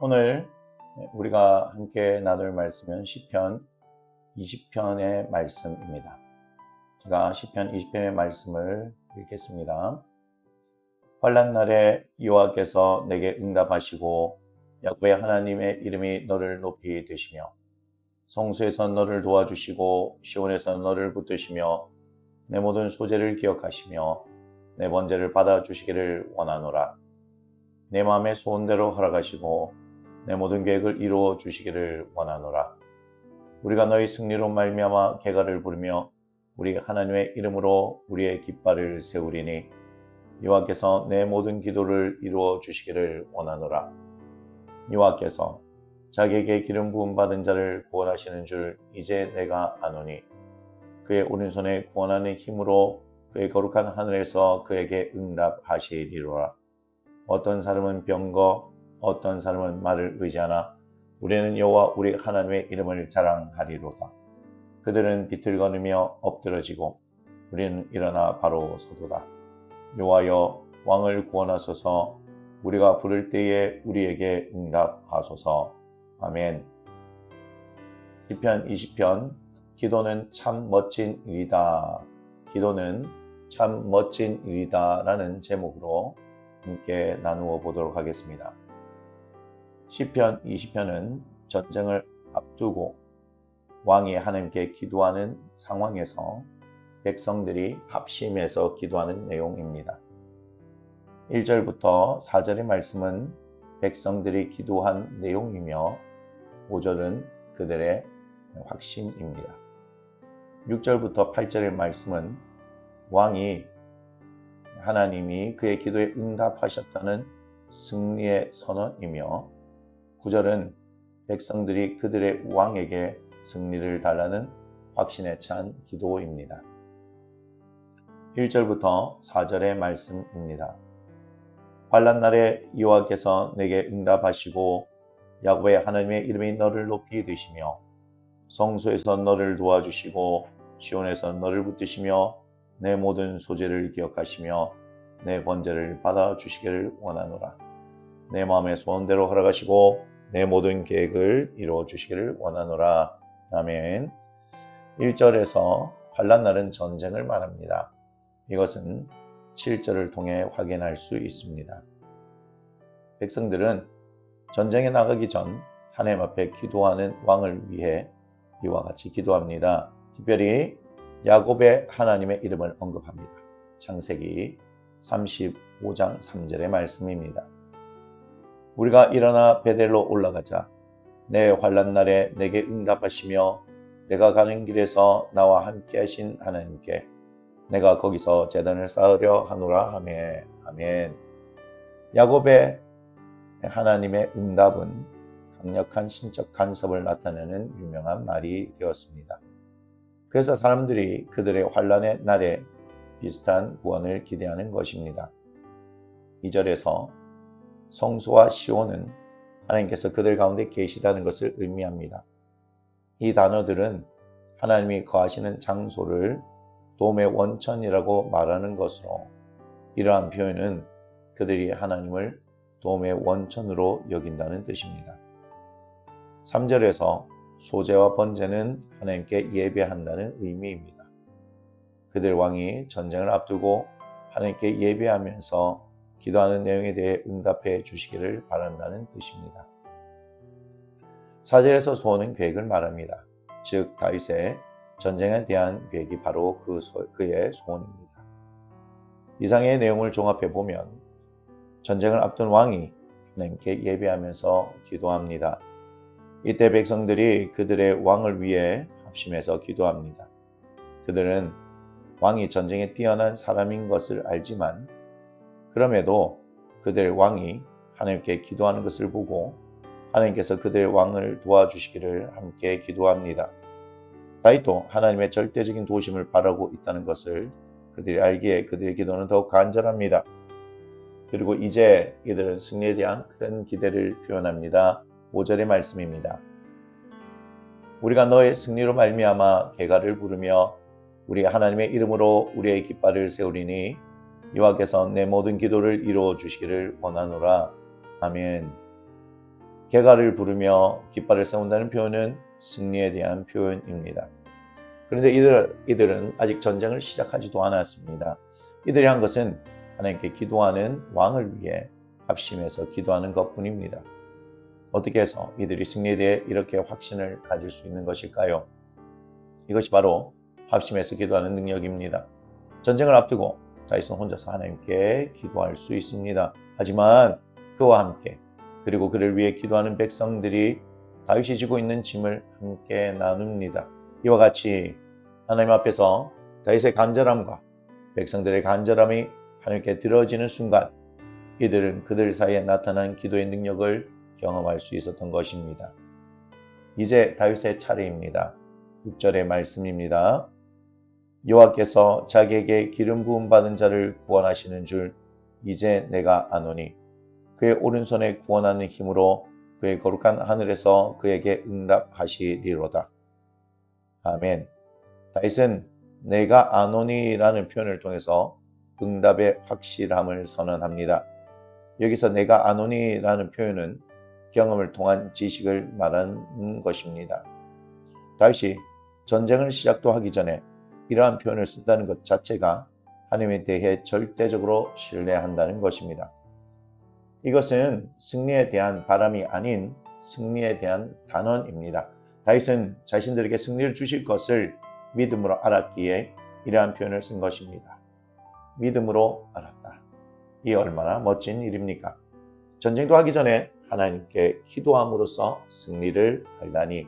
오늘 우리가 함께 나눌 말씀은 시편 20편의 말씀입니다. 제가 시편 20편의 말씀을 읽겠습니다. 환란 날에 여호와께서 내게 응답하시고 야곱의 하나님의 이름이 너를 높이 되시며 성수에서 너를 도와주시고 시온에서 너를 붙드시며 내 모든 소재를 기억하시며 내 번제를 받아 주시기를 원하노라. 내 마음의 소원대로 허락하시고 내 모든 계획을 이루어 주시기를 원하노라. 우리가 너희 승리로 말미암아 개가를 부르며 우리 하나님의 이름으로 우리의 깃발을 세우리니 여호와께서 내 모든 기도를 이루어 주시기를 원하노라. 여호와께서 자기에게 기름 부음 받은 자를 구원하시는 줄 이제 내가 아노니 그의 오른손에 구원하는 힘으로 그의 거룩한 하늘에서 그에게 응답하시리로라. 어떤 사람은 병거, 어떤 사람은 말을 의지하나 우리는 여호와 우리 하나님의 이름을 자랑하리로다. 그들은 비틀거리며 엎드러지고 우리는 일어나 바로 서도다. 여호와여 왕을 구원하소서 우리가 부를 때에 우리에게 응답하소서. 아멘. 시편 20편 기도는 참 멋진 일이다. 기도는 참 멋진 일이다. 라는 제목으로 함께 나누어 보도록 하겠습니다. 시편 20편은 전쟁을 앞두고 왕이 하나님께 기도하는 상황에서 백성들이 합심해서 기도하는 내용입니다. 1절부터 4절의 말씀은 백성들이 기도한 내용이며 5절은 그들의 확신입니다. 6절부터 8절의 말씀은 왕이 하나님이 그의 기도에 응답하셨다는 승리의 선언이며 9절은 백성들이 그들의 왕에게 승리를 달라는 확신에 찬 기도입니다. 1절부터 4절의 말씀입니다. 환란 날에 여호와께서 내게 응답하시고 야곱의 하나님의 이름이 너를 높이 드시며 성소에서 너를 도와주시고 시온에서 너를 붙드시며 내 모든 소재를 기억하시며 내 번제를 받아 주시기를 원하노라. 내 마음의 소원대로 허락하시고 내 모든 계획을 이루어 주시기를 원하노라. 아멘. 1절에서 환란 날은 전쟁을 말합니다. 이것은 7절을 통해 확인할 수 있습니다. 백성들은 전쟁에 나가기 전 하나님 앞에 기도하는 왕을 위해 이와 같이 기도합니다. 특별히 야곱의 하나님의 이름을 언급합니다. 창세기 35장 3절의 말씀입니다. 우리가 일어나 베델로 올라가자 내 환란 날에 내게 응답하시며 내가 가는 길에서 나와 함께 하신 하나님께 내가 거기서 재단을 쌓으려 하노라 하매 아멘. 야곱의 하나님의 응답은 강력한 신적 간섭을 나타내는 유명한 말이 되었습니다. 그래서 사람들이 그들의 환란의 날에 비슷한 구원을 기대하는 것입니다. 2절에서 성수와 시온은 하나님께서 그들 가운데 계시다는 것을 의미합니다. 이 단어들은 하나님이 거하시는 장소를 도움의 원천이라고 말하는 것으로 이러한 표현은 그들이 하나님을 도움의 원천으로 여긴다는 뜻입니다. 3절에서 소재와 번제는 하나님께 예배한다는 의미입니다. 그들 왕이 전쟁을 앞두고 하나님께 예배하면서 기도하는 내용에 대해 응답해 주시기를 바란다는 뜻입니다. 4절에서 소원은 계획을 말합니다. 즉 다윗의 전쟁에 대한 계획이 바로 그 소, 그의 소원입니다. 이상의 내용을 종합해 보면 전쟁을 앞둔 왕이 하나님께 예배하면서 기도합니다. 이때 백성들이 그들의 왕을 위해 합심해서 기도합니다. 그들은 왕이 전쟁에 뛰어난 사람인 것을 알지만 그럼에도 그들의 왕이 하나님께 기도하는 것을 보고 하나님께서 그들의 왕을 도와주시기를 함께 기도합니다. 다윗도 하나님의 절대적인 도심을 바라고 있다는 것을 그들이 알기에 그들의 기도는 더욱 간절합니다. 그리고 이제 이들은 승리에 대한 큰 기대를 표현합니다. 5절의 말씀입니다. 우리가 너의 승리로 말미암아 개가를 부르며 우리 하나님의 이름으로 우리의 깃발을 세우리니 여호와께서 내 모든 기도를 이루어 주시기를 원하노라. 아멘. 개가를 부르며 깃발을 세운다는 표현은 승리에 대한 표현입니다. 그런데 이들, 이들은 아직 전쟁을 시작하지도 않았습니다. 이들이 한 것은 하나님께 기도하는 왕을 위해 합심해서 기도하는 것 뿐입니다. 어떻게 해서 이들이 승리에 대해 이렇게 확신을 가질 수 있는 것일까요? 이것이 바로 합심해서 기도하는 능력입니다. 전쟁을 앞두고 다윗은 혼자서 하나님께 기도할 수 있습니다. 하지만 그와 함께 그리고 그를 위해 기도하는 백성들이 다윗이 지고 있는 짐을 함께 나눕니다. 이와 같이 하나님 앞에서 다윗의 간절함과 백성들의 간절함이 하나님께 들어지는 순간 이들은 그들 사이에 나타난 기도의 능력을 경험할 수 있었던 것입니다. 이제 다윗의 차례입니다. 6절의 말씀입니다. 여호와께서 자기에게 기름 부음 받은 자를 구원하시는 줄 이제 내가 아노니 그의 오른손에 구원하는 힘으로 그의 거룩한 하늘에서 그에게 응답하시리로다. 아멘. 다윗은 내가 아노니라는 표현을 통해서 응답의 확실함을 선언합니다. 여기서 내가 아노니라는 표현은 경험을 통한 지식을 말하는 것입니다. 다윗이 전쟁을 시작도 하기 전에 이러한 표현을 쓴다는 것 자체가 하나님에 대해 절대적으로 신뢰한다는 것입니다. 이것은 승리에 대한 바람이 아닌 승리에 대한 단언입니다. 다윗은 자신들에게 승리를 주실 것을 믿음으로 알았기에 이러한 표현을 쓴 것입니다. 믿음으로 알았다. 이 얼마나 멋진 일입니까? 전쟁도 하기 전에 하나님께 기도함으로써 승리를 알다니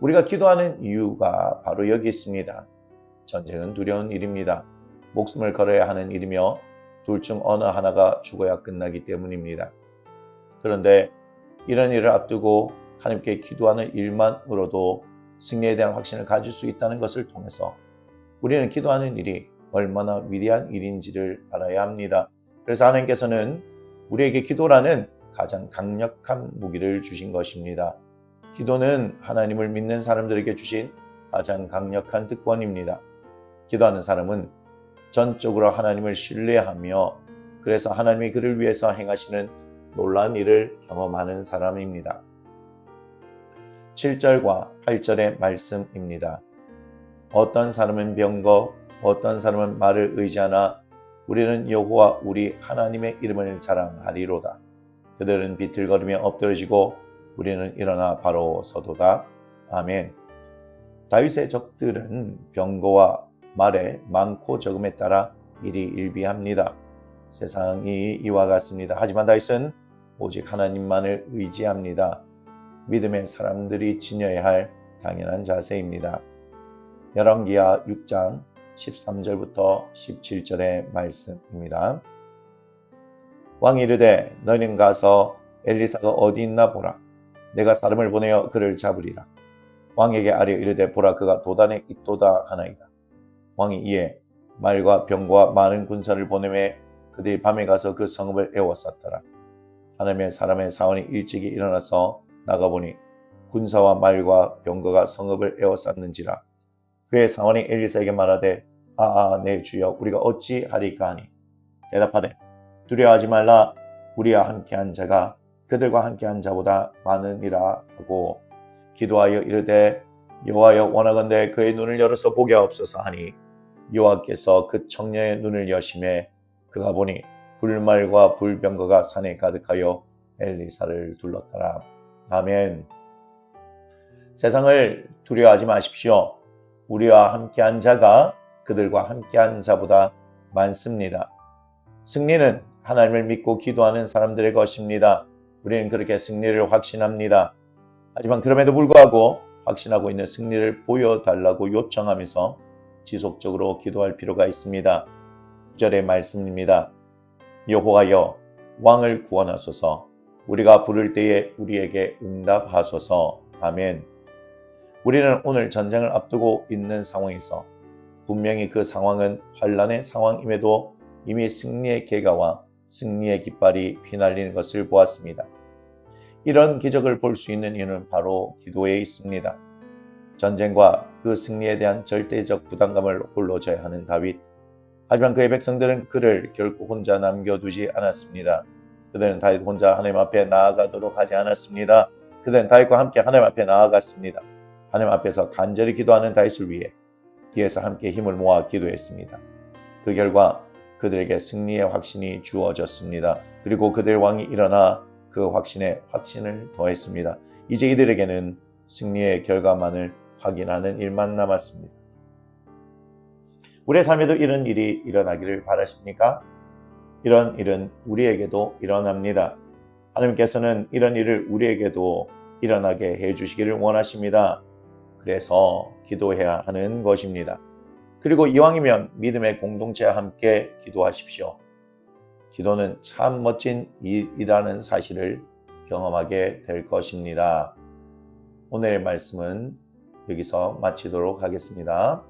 우리가 기도하는 이유가 바로 여기 있습니다. 전쟁은 두려운 일입니다. 목숨을 걸어야 하는 일이며 둘 중 어느 하나가 죽어야 끝나기 때문입니다. 그런데 이런 일을 앞두고 하나님께 기도하는 일만으로도 승리에 대한 확신을 가질 수 있다는 것을 통해서 우리는 기도하는 일이 얼마나 위대한 일인지를 알아야 합니다. 그래서 하나님께서는 우리에게 기도라는 가장 강력한 무기를 주신 것입니다. 기도는 하나님을 믿는 사람들에게 주신 가장 강력한 특권입니다. 기도하는 사람은 전적으로 하나님을 신뢰하며 그래서 하나님이 그를 위해서 행하시는 놀라운 일을 경험하는 사람입니다. 7절과 8절의 말씀입니다. 어떤 사람은 병거, 어떤 사람은 말을 의지하나 우리는 여호와 우리 하나님의 이름을 자랑하리로다. 그들은 비틀거리며 엎드러지고 우리는 일어나 바로 서도다. 아멘. 다윗의 적들은 병거와 말에 많고 적음에 따라 일이 일비합니다. 세상이 이와 같습니다. 하지만 다윗은 오직 하나님만을 의지합니다. 믿음의 사람들이 지녀야 할 당연한 자세입니다. 열왕기하 6장 13절부터 17절의 말씀입니다. 왕이 이르되 너희는 가서 엘리사가 어디 있나 보라. 내가 사람을 보내어 그를 잡으리라. 왕에게 아뢰 이르되 보라 그가 도단에 있도다 하나이다. 왕이 이에 말과 병과 많은 군사를 보내매 그들이 밤에 가서 그 성읍을 에워쌌더라. 하나님의 사람의 사원이 일찍이 일어나서 나가보니 군사와 말과 병거가 성읍을 에워쌌는지라. 그의 사원이 엘리사에게 말하되 아아 내 주여 우리가 어찌 하리까 하니 대답하되 두려워하지 말라 우리와 함께한 자가 그들과 함께한 자보다 많으니라 하고 기도하여 이르되 여호와여 원하건대 그의 눈을 열어서 보게 없어서 하니 여호와께서 그 청년의 눈을 여심해 그가 보니 불말과 불병거가 산에 가득하여 엘리사를 둘렀더라. 아멘. 세상을 두려워하지 마십시오. 우리와 함께한 자가 그들과 함께한 자보다 많습니다. 승리는 하나님을 믿고 기도하는 사람들의 것입니다. 우리는 그렇게 승리를 확신합니다. 하지만 그럼에도 불구하고 확신하고 있는 승리를 보여달라고 요청하면서 지속적으로 기도할 필요가 있습니다. 9절의 말씀입니다. 여호와여 왕을 구원하소서 우리가 부를 때에 우리에게 응답하소서 아멘. 우리는 오늘 전쟁을 앞두고 있는 상황에서 분명히 그 상황은 환란의 상황임에도 이미 승리의 계가와 승리의 깃발이 휘날리는 것을 보았습니다. 이런 기적을 볼 수 있는 이유는 바로 기도에 있습니다. 전쟁과 그 승리에 대한 절대적 부담감을 홀로 져야 하는 다윗. 하지만 그의 백성들은 그를 결코 혼자 남겨두지 않았습니다. 그들은 다윗 혼자 하나님 앞에 나아가도록 하지 않았습니다. 그들은 다윗과 함께 하나님 앞에 나아갔습니다. 하나님 앞에서 간절히 기도하는 다윗을 위해 뒤에서 함께 힘을 모아 기도했습니다. 그 결과 그들에게 승리의 확신이 주어졌습니다. 그리고 그들 왕이 일어나 그 확신에 확신을 더했습니다. 이제 이들에게는 승리의 결과만을 확인하는 일만 남았습니다. 우리의 삶에도 이런 일이 일어나기를 바라십니까? 이런 일은 우리에게도 일어납니다. 하나님께서는 이런 일을 우리에게도 일어나게 해 주시기를 원하십니다. 그래서 기도해야 하는 것입니다. 그리고 이왕이면 믿음의 공동체와 함께 기도하십시오. 기도는 참 멋진 일이라는 사실을 경험하게 될 것입니다. 오늘의 말씀은 여기서 마치도록 하겠습니다.